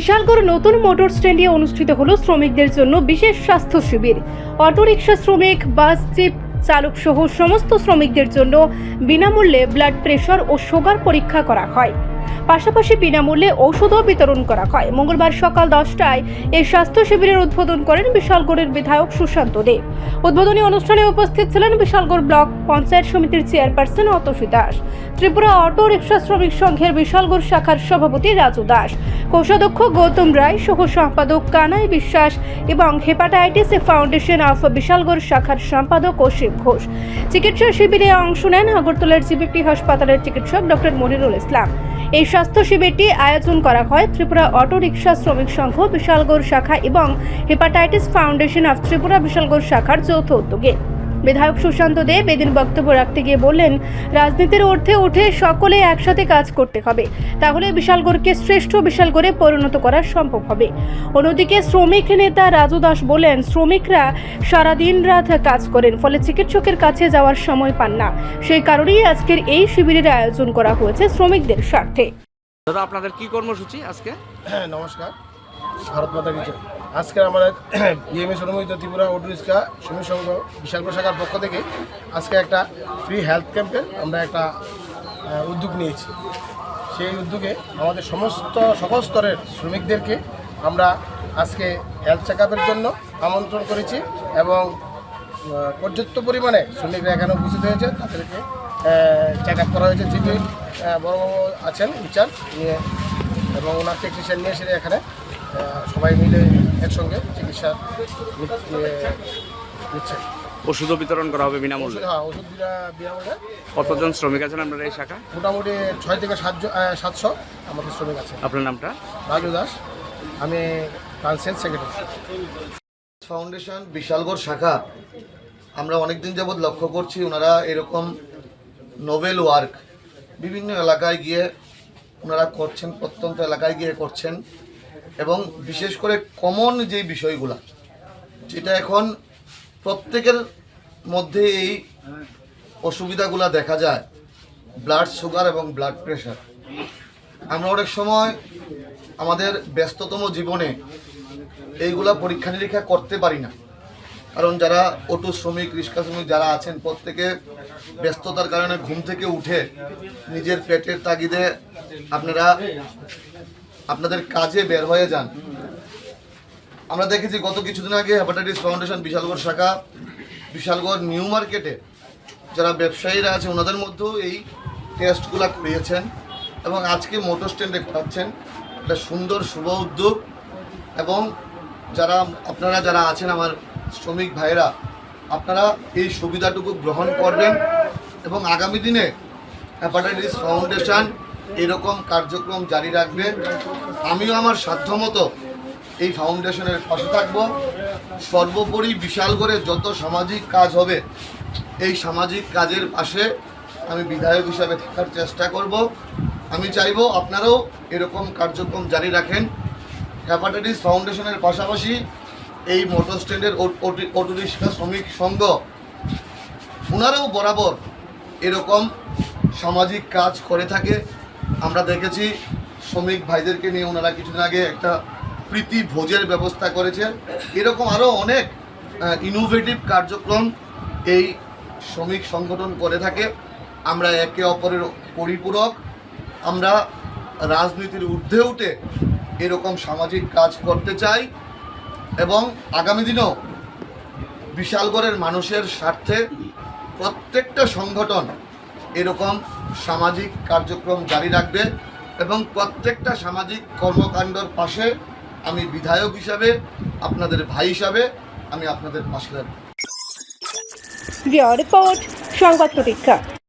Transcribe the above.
বিশালগড় নতুন মোটর স্ট্যান্ডে অনুষ্ঠিত হলো শ্রমিকদের জন্য বিশেষ স্বাস্থ্য শিবির। অটোরিকশা শ্রমিক, বাস জিপ চালক সহ সমস্ত শ্রমিকদের জন্য বিনামূল্যে ব্লাড প্রেশার ও সুগার পরীক্ষা করা হয়। পাশাপাশি বিনামূল্যে ঔষধও বিতরণ করা হয়। মঙ্গলবার সকাল দশটায় এই স্বাস্থ্য শিবিরের উদ্বোধন করেন বিশালগড়ের বিধায়ক সুশান্ত দে উদ্বোধনী অনুষ্ঠানে উপস্থিত ছিলেন বিশালগড় ব্লক পঞ্চায়েত সমিতির chairperson Atasi Das. Tripura auto rickshaw শ্রমিক সংঘের বিশালগড় শাখার সভাপতি রাজু দাস। কোষাধ্যক্ষ গৌতম রায়, সহ সম্পাদক কানাই বিশ্বাস এবং হেপাটাইটিস ফাউন্ডেশন অফ বিশালগড় শাখার সম্পাদক অসীম ঘোষ। চিকিৎসা শিবিরে অংশ নেন আগরতলার জিবিপি হাসপাতালের চিকিৎসক ডক্টর মনিরুল ইসলাম। এই স্বাস্থ্য শিবিরটি আয়োজন করা হয় ত্রিপুরা অটো রিক্সা শ্রমিক সংঘ, বিশালগড় শাখা এবং hepatitis foundation of Tripura Bishalgarh শাখার যৌথ উদ্যোগে। বিধায়ক সুশান্ত দেব এদিন বক্তব্য রাখতে গিয়ে বললেন রাজনীতির ঊর্ধ্বে উঠে সকলে একসাথে কাজ করতে হবে। তাহলে বিশালগড়কে শ্রেষ্ঠ বিশালগড়ে পরিণত করা সম্ভব হবে। অন্যদিকে শ্রমিক নেতা রাজু দাস বলেন শ্রমিকরা সারাদিন রাত কাজ করেন ফলে চিকিৎসকের কাছে যাওয়ার সময় পান না। সেই কারণেই আজকের এই শিবিরের আয়োজন করা হয়েছে শ্রমিকদের স্বার্থে। দাদা আপনাদের কি কর্মসূচি আজকে? হ্যাঁ নমস্কার। ভারত মাতা কি জয়। আজকে আমাদের বিএমএস অনুমোদিত ত্রিপুরা রিক্সা শ্রমিক সংঘ বিশালপুর শাখার পক্ষ থেকে আজকে একটা ফ্রি হেলথ ক্যাম্পের আমরা একটা উদ্যোগ নিয়েছি। সেই উদ্যোগে আমাদের সমস্ত, সকল স্তরের শ্রমিকদেরকে আমরা আজকে হেলথ চেক জন্য আমন্ত্রণ করেছি এবং পর্যাপ্ত পরিমাণে শ্রমিকরা এখানে উপস্থিত হয়েছে। তাদেরকে চেক আপ করা হয়েছে। যিনি বড়বাবু আছেন, ইনচার্জ নিয়ে এবং ওনার টেকনিশিয়ান নিয়ে এসে এখানে সবাই মিলে একসঙ্গে চিকিৎসা নি- নিচ্ছে। ওষুধও বিতরণ করা হবে বিনামূল্যে? ওষুধ হ্যাঁ ওষুধ বিনামূল্যে। কতজন শ্রমিক আছেন আপনার এই শাখা? মোটামুটি ছয় থেকে সাতশো সাতশো আমাদের শ্রমিক আছে। আপনার নামটা? রাজু দাস। আমি কাউন্সিল সেক্রেটারি। ফাউন্ডেশন বিশালগড় শাখা আমরা অনেকদিন যাবৎ লক্ষ্য করছি ওনারা এরকম নোভেল ওয়ার্ক বিভিন্ন এলাকায় গিয়ে ওনারা করছেন প্রত্যন্ত এলাকায় গিয়ে করছেন। এবং বিশেষ করে কমন যে বিষয়গুলো, যেটা এখন প্রত্যেকের মধ্যে এই অসুবিধাগুলো দেখা যায় ব্লাড সুগার এবং ব্লাড প্রেশার আমরা অনেক সময় আমাদের ব্যস্ততম জীবনে এইগুলা পরীক্ষা নিরীক্ষা করতে পারি না। কারণ যারা অটো শ্রমিক, রিক্সা শ্রমিক যারা আছেন, প্রত্যেকে ব্যস্ততার কারণে ঘুম থেকে উঠে নিজের পেটের তাগিদে আপনারা আপনাদের কাজে বের হয়ে যান। আমরা দেখেছি গত কিছুদিন আগে হেপাটাইটিস ফাউন্ডেশন বিশালগড় শাখা, বিশালগড় নিউ মার্কেটে যারা ব্যবসায়ীরা আছে, ওনাদের মধ্যেও এই টেস্টগুলো করিয়েছেন এবং আজকে মোটর স্ট্যান্ডে করাচ্ছেন একটা সুন্দর, শুভ উদ্যোগ এবং যারা, আপনারা যারা আছেন আমার শ্রমিক ভাইরা আপনারা এই সুবিধাটুকু গ্রহণ করবেন এবং আগামী দিনে হ্যাপাটাইটিস ফাউন্ডেশন এরকম কার্যক্রম জারি রাখবে। আমিও আমার সাধ্যমতো এই ফাউন্ডেশনের পাশে থাকব। সর্বোপরি বিশাল করে যত সামাজিক কাজ হবে, এই সামাজিক কাজের পাশে আমি বিধায়ক হিসাবে থাকার চেষ্টা করব। আমি চাইব আপনারাও এরকম কার্যক্রম জারি রাখেন। হ্যাপাটাইটিস ফাউন্ডেশনের পাশাপাশি এই মোটর স্ট্যান্ডের অটো রিক্সা শ্রমিক সংঘ ওনারাও বরাবর এরকম সামাজিক কাজ করে থাকে। আমরা দেখেছি শ্রমিক ভাইদেরকে নিয়ে ওনারা কিছুদিন আগে একটা প্রীতি ভোজের ব্যবস্থা করেছে এরকম আরও অনেক ইনোভেটিভ কার্যক্রম এই শ্রমিক সংগঠন করে থাকে। আমরা একে অপরের পরিপূরক। আমরা রাজনীতির ঊর্ধ্বে উঠে এরকম সামাজিক কাজ করতে চাই এবং আগামী দিনেও বিশালগড়ের মানুষের স্বার্থে প্রত্যেকটা সংগঠন এরকম সামাজিক কার্যক্রম জারি রাখবে এবং প্রত্যেকটা সামাজিক কর্মকাণ্ডর পাশে আমি বিধায়ক হিসাবে, আপনাদের ভাই হিসাবে আমি আপনাদের পাশে রাখব রিপোর্ট, সংবাদ প্রতীক্ষা।